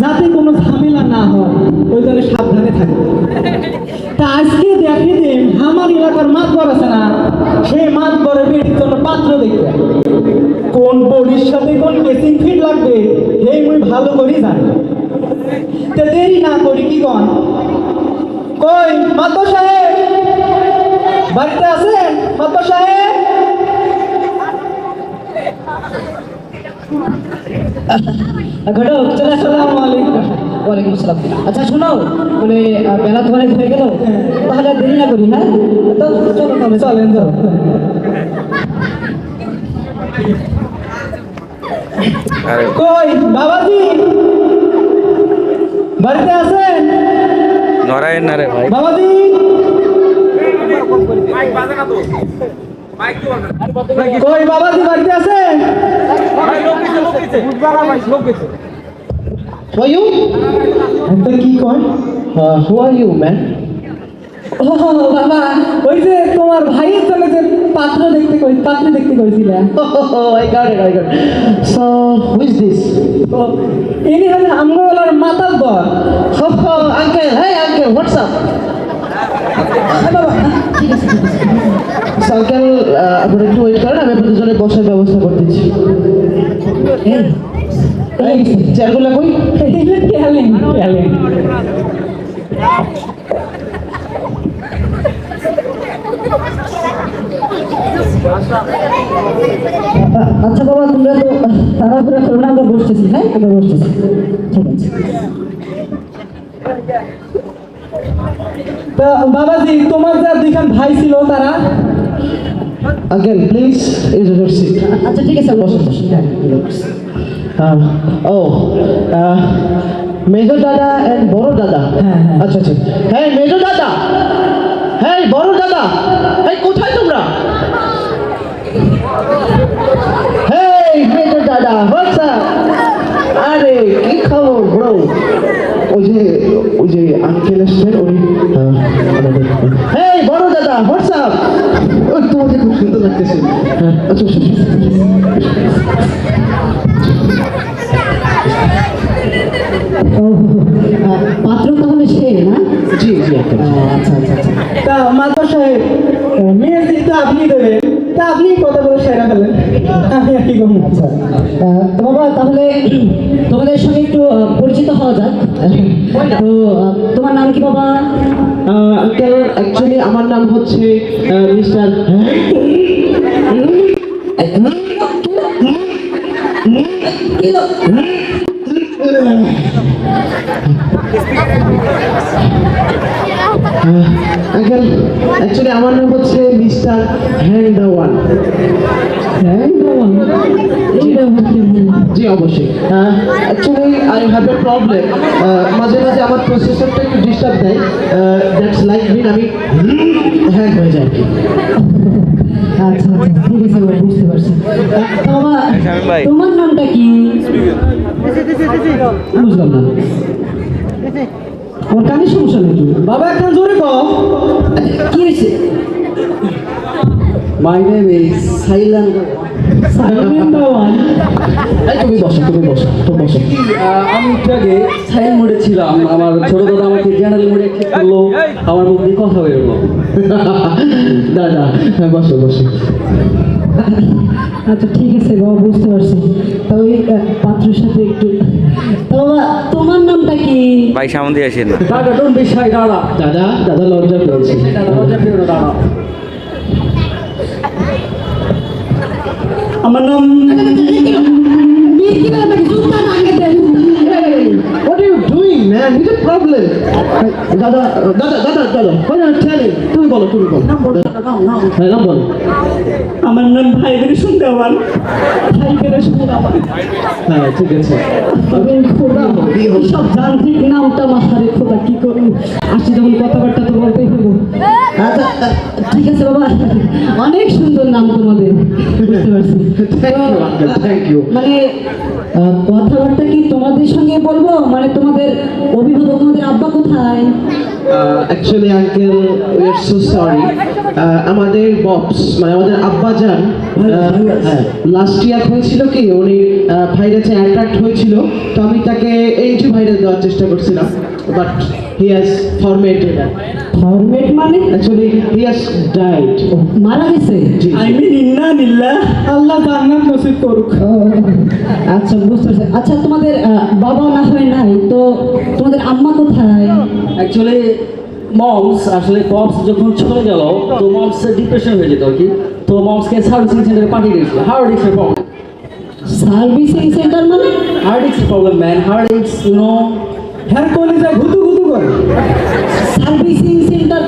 যাতে কোনো ঝামেলা না হয়, ওই জন্য সাবধানে থাকে তা আজকে দেখে যে আমার এলাকার মাতবর আছে না সেই মাতবরের বেটির জন্য পাত্র দেখবে কোন বডির সাথে কোন মেশিন ফিট লাগবে, এই মুই ভালো করেই জানি। দেরি না করি কি কন? কই মাতো সাহেব! বাড়িতে আছেন? মাতো সাহেব! ঘটক চলে আসো আসসালামু আলাইকুম। ওয়ালাইকুম আসসালাম। আচ্ছা শোনো মানে বেলা তো অনেক হয়ে গেল। তাহলে দেরি না করি হ্যাঁ? তো চলো তবে চলেন চলেন কই বাবাজি? বাড়িতে আছেন? নড়াইয়ের না ভাই। বাবাজি? কই বাবাজি বাড়িতে আছেন Who are you? এটা কি কয় who are you, man? ও বাবা ওই যে তোমার ভাইয়ের জন্য যে পাত্র দেখতে কই পাত্র দেখতে কইছিলে it, I got it. So, who is this? ও, ইনি হলেন আমগোলার মাতার দর Oh, oh, uncle. Hey, uncle, uh, আপনারা একটু ওয়েট করেন আমি আপনাদের জন্য বসার ব্যবস্থা এগুলো ট্যালেন্ট ট্যালেন্ট আচ্ছা বাবা তোমরা তো তাড়াহুড়া করো আমরা বসতেছি হ্যাঁ বসতেছি। ঠিক আছে। তা বাবাজি তোমার যা দুইখান ভাই ছিল তারা? Uncle please is your seat আচ্ছা ঠিক আছে বসো বসো। ও মেজর দাদা এন্ড বড় দাদা। হ্যাঁ, হ্যাঁ। আচ্ছা আচ্ছা। হ্যাঁ মেজর দাদা। হ্যাঁ বড় দাদা। এই কোথায় তোমরা? হেই মেজর দাদা হোয়াটস আপ? আরে কি খবর ব্রো ওই যে ওই যে আঙ্কেল এসছেন উনি হেই বড় দাদা হোয়াটস আপ তোমাকে খুব সুন্দর লাগতেছে। হ্যাঁ আচ্ছা। পাত্র তাহলে সে না? জি জি আচ্ছা আচ্ছা আচ্ছা। তা মাতা সাহেব মেয়ের দিকটা আপনি দেবেন তা আপনি কথা বলে সেরা ফেলেন বাবা তাহলে তোমাদের সঙ্গে একটু পরিচিত হওয়া যাক তো তোমার নাম কি বাবা আঙ্কেল অ্যাকচুয়ালি আমার নাম হচ্ছে মিস্টার আঙ্কেল অ্যাকচুয়ালি আমার নাম হচ্ছে মিস্টার হ্যান্ডাওয়ান জি অবশ্যই। Actually I have a problem মাঝে মাঝে আমার প্রসেসরটা একটু ডিস্টার্ব দেয়। দ্যাটস লাইক মিন আমি হ্যাং হয়ে যায়। আচ্ছা আচ্ছা ঠিক আছে বুঝতে পারছি। তোমার নামটা কি? বুঝলাম না। আমার কানের সমস্যা নাকি? বাবা একটা জোরে কও। কি হয়েছে? মাই নেম ইজ সাইলান তুমি বসো তুমি বসো তুমি বসো। আমি একটু আগে সাইলেন্ট মোডে ছিলাম। আমার ছোট দাদা আমাকে জেনারেল মোডে ঠিক করল। আমার মুখ দিয়ে কথা বেরোলো। দাদা হ্যাঁ বসো বসো। আচ্ছা ঠিক আছে বাবা বুঝতে পারছি তো ওই পাত্রের সাথে একটু বাবা তোমার নামটা কি ভাই সামনে দিয়ে আসেন না দাদা ডোন্ট বি শাই দাদা দাদা দাদা লজ্জা পেয়েছি দাদা লজ্জা পেও দাদা আমার নাম What are you doing, Problem. দাদা দাদা দাদা দাদা What are you telling? তুমি বলো তুমি বলো। হ্যাঁ নাম বলো। আমার নাম ভাই সুন্দরওয়ান শুনতে সুন্দরওয়ান হ্যাঁ ঠিক আছে। তবে খোদা সব যান্ত্রিক নামটা মাথারে খোদা কি করি আসি যখন কথাবার্তা তোমার ঠিক আছে বাবা। অনেক সুন্দর নাম তোমাদের। বুঝতে পারছি। মানে কথাবার্তা কি তোমাদের সঙ্গে বলব? মানে তোমাদের অভিভাবক তোমাদের আব্বা কোথায়? Actually uncle we are so sorry আমাদের মানে আমাদের আব্বাজান লাস্ট ইয়ার হয়েছিল কি উনি ভাইরাসে অ্যাট্রাক্ট হয়েছিল তো আমি তাকে এইচু ভাইরাস দেওয়ার চেষ্টা করছিলাম but he has formatted format মানে? অ্যাকচুয়ালি হ্যাজ ডাইড মারা গেছে? আই মিন ইন্না নিল্লাহ আল্লাহ জান্নাত নসিব করুক। আচ্ছা বুঝতে পারছি। আচ্ছা তোমাদের বাবা না হয় নাই তো তোমাদের আম্মা কোথায়? অ্যাকচুয়ালি মমস আসলে পপস যখন চলে গেল তো মমস ডিপ্রেশন হয়ে যেত আর কি? তো মমসকে সার্ভিসিং সেন্টারে পাঠিয়ে দিয়েছিল। হার্ড ডিস্কের প্রবলেম সার্ভিসিং সেন্টার মানে? হার্ড ডিস্কের problem man hard disk you know হ্যাঁ কলিজা ঘুতু ঘুতু করে। Servicing centre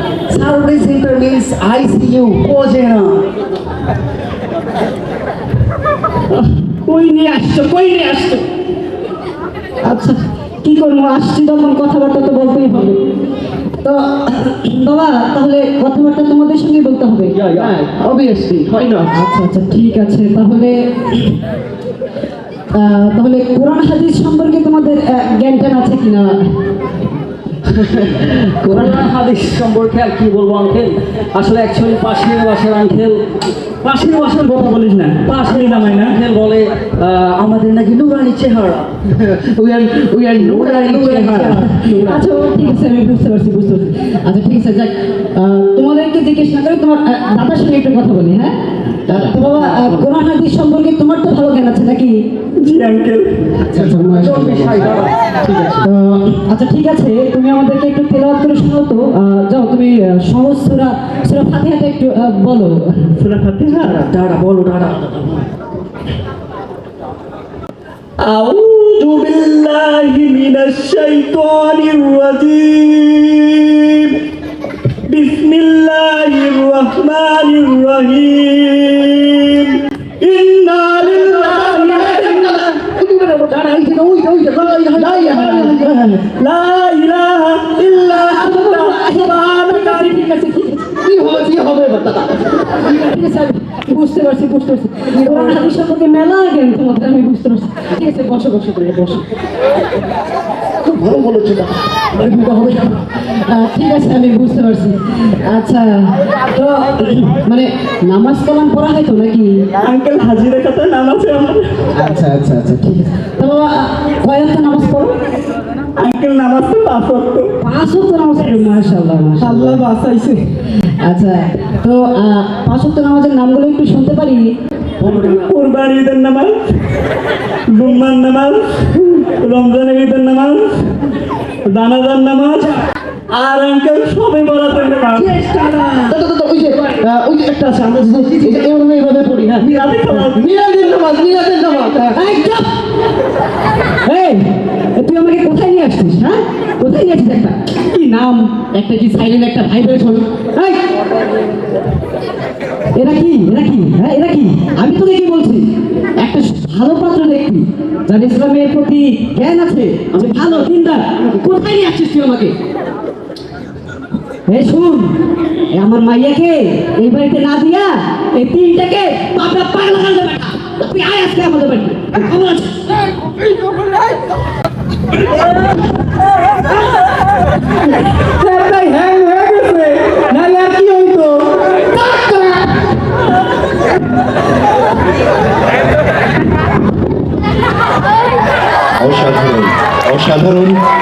service centre means ICU বোঝে কই নিয়ে আসছো কই নিয়ে আসছো। আচ্ছা কি করব? আসছি তখন কথাবার্তা তো বলতেই হবে। তো বাবা তাহলে কথাবার্তা তোমাদের সঙ্গে বলতে হবে? অবভিয়াসলি হয়। না আচ্ছা আচ্ছা ঠিক আছে। তাহলে আহ, তাহলে কোরআন হাদিস সম্পর্কে তোমাদের জ্ঞান ট্যান আছে কিনা? কোরআন হাদিস সম্পর্কে আর কি বলব আঙ্কেল? আসলে অ্যাকচুয়ালি পাশের বাসার আঙ্কেল পাশের বাসার কথা বলিস না। পাশের নামে না? আঙ্কেল বলে আমাদের নাকি নুরানি চেহারা। উই আর উই আর নুরানি চেহারা। আচ্ছা ঠিক আছে আমি বুঝতে পারছি বুঝতে পারছি। আচ্ছা ঠিক আছে যাক। তোমাদেরকে জিজ্ঞেস না করে তোমার দাদার সঙ্গে একটু কথা বলি হ্যাঁ? বাবা আহ, কোরআন হাদিস সম্পর্কে তোমার তো ভালো জ্ঞান আছে নাকি জি আঙ্কেল আচ্ছা আচ্ছা মাশাআল্লাহ। ঠিক আছে তো, আচ্ছা ঠিক আছে তুমি আমাদেরকে একটু তেলাওয়াত করে শোনাও তো আহ, যাও তুমি আহ, সহজ সূরা সূরা ফাতিহাটা একটু আহ, বলো সূরা ফাতিহা দাঁড়া বলো দাঁড়া أعوذ بالله من الشيطان الرجيم بسم الله الرحمن الرحيم আছে আমি বুঝতে পারছি বুঝতে পারছি। কোরআন সম্পর্কে মেলা জ্ঞান তোমাদের আমি বুঝতে পারছি। ঠিক আছে বসো বসো তুমি বসো। খুব ভালো বলেছ না ঠিক আছে আমি বুঝতে পারছি। আচ্ছা তো মানে নামাজ কালাম পড়া হয় তো নাকি? আঙ্কেল হাজিরা কথা নাম আছে আমার। আচ্ছা আচ্ছা আচ্ছা ঠিক আছে। তো নামাজ পড়ো? আঙ্কেল নামাজ তো পাঁচ ওয়াক্ত। পাঁচ হতো নামাজ পড়ো মাশাআল্লাহ মাশাআল্লাহ। আল্লাহ বাঁচাইছে। আচ্ছা তো আহ, পাঁচ নামাজের নামগুলো একটু শুনতে পারি? কোরবানি ঈদের নামাজ জুম্মার নামাজ রমজান ঈদের নামাজ জানাজার নামাজ আর আঙ্কেল সবে বরাতের নামাজ। দাদা দাদা ওই যে আহ, ওই যে একটা আছে আমরা যে এই যে এভাবে এভাবে পড়ি হ্যাঁ? মিরাজে নামাজ। মিরাজের নামাজ মিরাজের নামাজ হ্যাঁ। এই, তুই আমাকে কোথায় নিয়ে আসছিস হ্যাঁ? কোথায় নিয়ে আসছিস একটা? নাম একটা কি সাইলেন্ট একটা ভাইব্রেশন এরা কি এরা কি হ্যাঁ এরা কি আমি তোকে কি বলছি একটা ভালো পাত্র দেখবি যার ইসলামের প্রতি জ্ঞান আছে আমি ভালো দিনদার কোথায় নিয়ে আসছিস তুই আমাকে এই শুন আমার মাইয়াকে এই বাড়িতে না দিয়া এই তিনটাকে বাপরা পাগলা করে দেবে তুই আয় আজকে আমাদের বাড়িতে খবর আছে অসাধারণ অসাধারণ